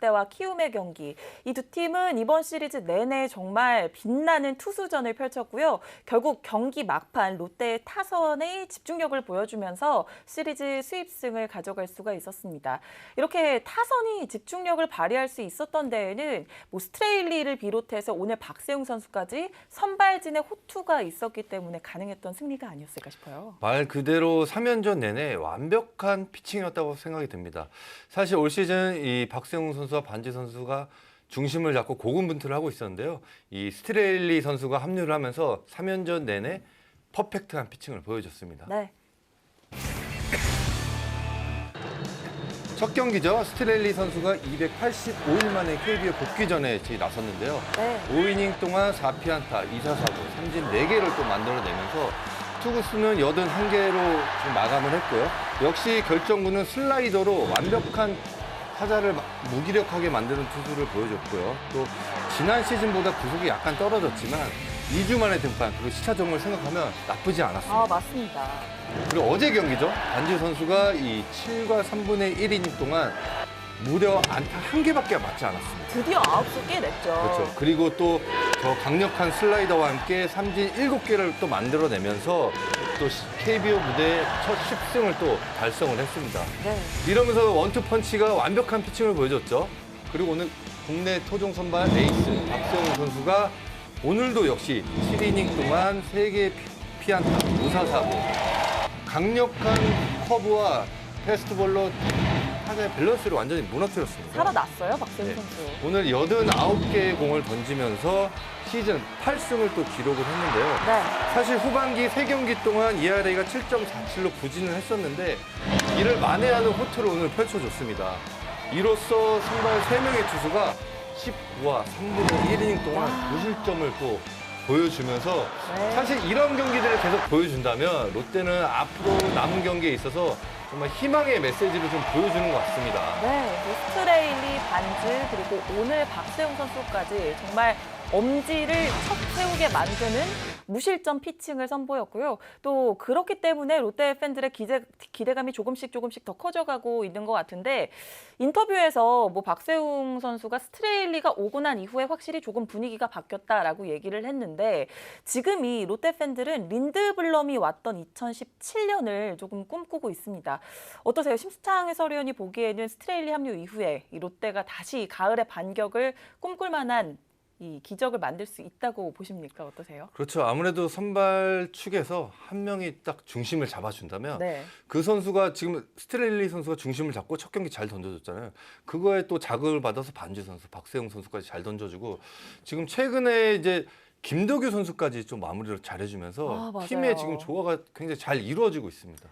롯데와 키움의 경기. 이 두 팀은 이번 시리즈 내내 정말 빛나는 투수전을 펼쳤고요. 결국 경기 막판 롯데의 타선의 집중력을 보여주면서 시리즈 수입승을 가져갈 수가 있었습니다. 이렇게 타선이 집중력을 발휘할 수 있었던 데에는 뭐 스트레일리를 비롯해서 오늘 박세웅 선수까지 선발진의 호투가 있었기 때문에 가능했던 승리가 아니었을까 싶어요. 말 그대로 3연전 내내 완벽한 피칭이었다고 생각이 듭니다. 사실 올 시즌 이 박세웅 선수 와 반지 선수가 중심을 잡고 고군분투를 하고 있었는데요. 이 스트레일리 선수가 합류를 하면서 3연전 내내 퍼펙트한 피칭을 보여줬습니다. 네. 첫 경기죠. 스트레일리 선수가 285일 만에 KBO 복귀 전에 저희 나섰는데요. 네. 5이닝 동안 4피안타, 2사사구, 삼진 4개를 또 만들어내면서 투구수는 81개로 지금 마감을 했고요. 역시 결정구는 슬라이더로 완벽한 타자를 마- 무기력하게 만드는 투수를 보여줬고요. 또 지난 시즌보다 구속이 약간 떨어졌지만 2주 만에 등판 그리고 시차점을 생각하면 나쁘지 않았습니다. 아, 맞습니다. 그리고 어제 경기죠. 반지 선수가 이 7과 3분의 1이닝 동안 무려 안타 한 개밖에 맞지 않았습니다. 드디어 아홉 수 깨냈죠. 그렇죠. 그리고 또더 강력한 슬라이더와 함께 삼진 7개를 또 만들어내면서 또 KBO 무대 첫 10승을 또 달성을 했습니다. 네. 이러면서 원투 펀치가 완벽한 피칭을 보여줬죠. 그리고 오늘 국내 토종 선발 에이스 박세웅 선수가 오늘도 역시 7이닝 동안 3개의 피안타, 무사사고 강력한 커브와 패스트볼로 타자의 밸런스를 완전히 무너뜨렸습니다. 살아났어요, 박세웅 네. 선수. 오늘 89개의 공을 던지면서 시즌 8승을 또 기록을 했는데요. 네. 사실 후반기 3경기 동안 ERA가 7.47로 부진을 했었는데 이를 만회하는 호투를 오늘 펼쳐줬습니다. 이로써 선발 3명의 투수가 19와 3분의 1이닝 동안 무실점을 또 보여주면서 네. 사실 이런 경기들을 계속 보여준다면 롯데는 앞으로 남은 경기에 있어서 정말 희망의 메시지를 좀 보여주는 것 같습니다. 네, 뭐 스트레일리, 반즈 그리고 오늘 박세웅 선수까지 정말 엄지를 척 세우게 만드는 무실점 피칭을 선보였고요. 또 그렇기 때문에 롯데 팬들의 기대, 기대감이 조금씩 조금씩 더 커져가고 있는 것 같은데 인터뷰에서 뭐 박세웅 선수가 스트레일리가 오고 난 이후에 확실히 조금 분위기가 바뀌었다라고 얘기를 했는데 지금 이 롯데 팬들은 린드블럼이 왔던 2017년을 조금 꿈꾸고 있습니다. 어떠세요? 심수창 해설위원이 보기에는 스트레일리 합류 이후에 이 롯데가 다시 가을의 반격을 꿈꿀 만한 이 기적을 만들 수 있다고 보십니까? 어떠세요? 그렇죠. 아무래도 선발 축에서 한 명이 딱 중심을 잡아준다면 네. 그 선수가 지금 스트레일리 선수가 중심을 잡고 첫 경기 잘 던져줬잖아요. 그거에 또 자극을 받아서 반지 선수, 박세웅 선수까지 잘 던져주고 지금 최근에 이제 김도규 선수까지 좀 마무리를 잘해주면서 아. 팀의 지금 조화가 굉장히 잘 이루어지고 있습니다.